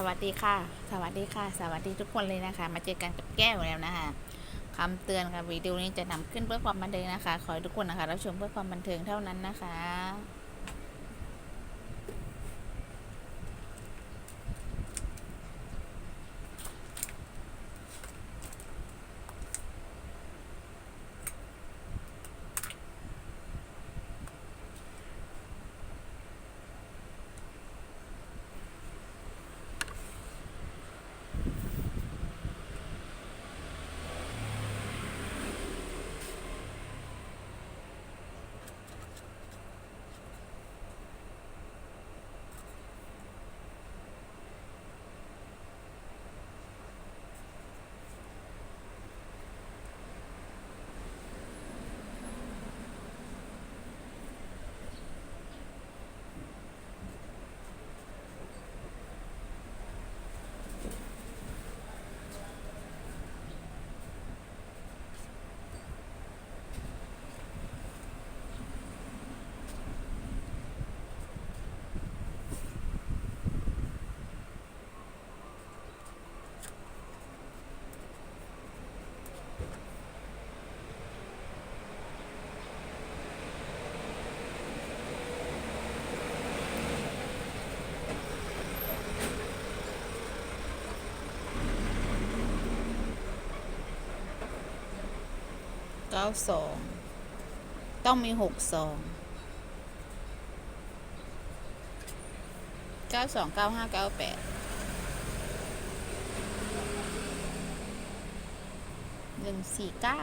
สวัสดีค่ะ สวัสดีค่ะ สวัสดีทุกคนเลยนะคะ มาเจอกันกับแก้วแล้วนะคะคำเตือนค่ะวิดีโอนี้จะนำขึ้นเพื่อความบันเทิงนะคะ ขอให้ทุกคนนะคะรับชมเพื่อความบันเทิงเท่านั้นนะคะ เก้าสองต้องมีหกสองเก้าสองเก้าห้าเก้าแปดหนึ่งสี่เก้า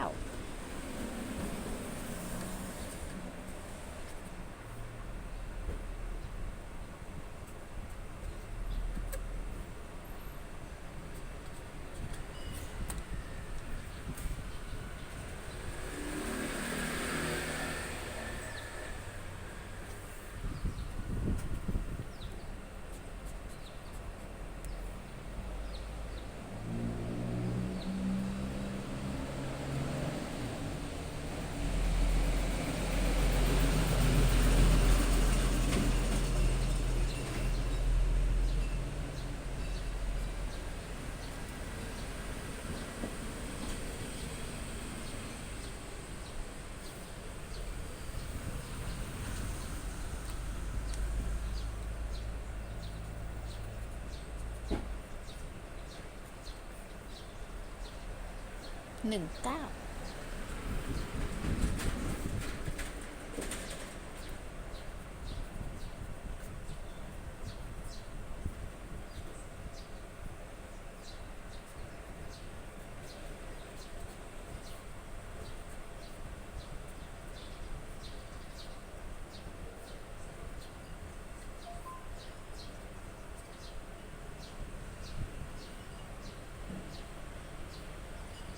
หนึ่งเก้า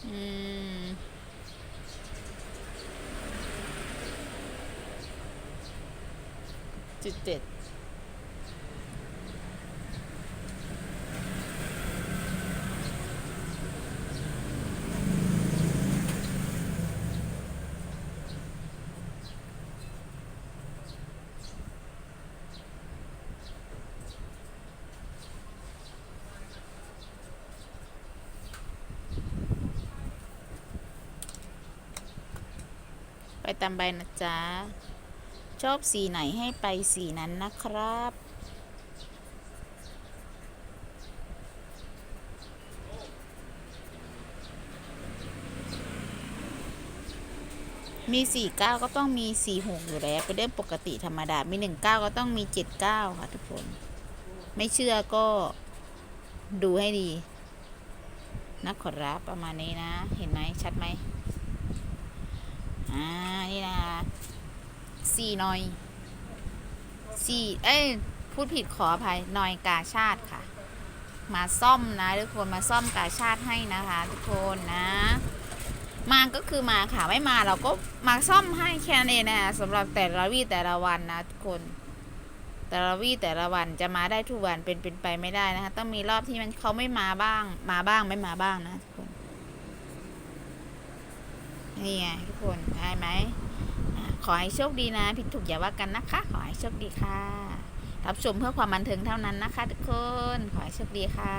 อืมจุดเจ็ดไป ตามใบนะจ๊ะ ชอบสีไหนให้ไปสีนั้นนะครับ มีสี่เก้าก็ต้องมีสี่หกอยู่แล้วเป็นเรื่องปกติธรรมดา มีหนึ่งเก้าก็ต้องมีเจ็ดเก้าค่ะทุกคน ไม่เชื่อก็ดูให้ดีนะขอรับประมาณนี้นะ เห็นไหมชัดไหม อ่า นี่นะคะสี่หน่อยสี่เอ้ย พูดผิดขออภัยหน่อยกาชาติค่ะ มาซ่อมนะทุกคนมาซ่อมกาชาติให้นะคะ ทุกคนนะ มาก็คือมาค่ะไม่มาเราก็มาซ่อมให้แค่นั้นเองนะคะสำหรับแต่ละวีแต่ละวันนะทุกคนแต่ละวี่แต่ละวันจะมาได้ทุกวันเป็นเป็นไปไม่ได้นะคะ ต้องมีรอบที่มันเขาไม่มาบ้าง มาบ้างไม่มาบ้างนะทุก นี่ไงทุกคนได้ไหมขอให้โชคดีนะ ผิดถูกอย่าว่ากันนะคะ ขอให้โชคดีค่ะ รับชมเพื่อความบันเทิงเท่านั้นนะคะ ทุกคน ขอให้โชคดีค่ะ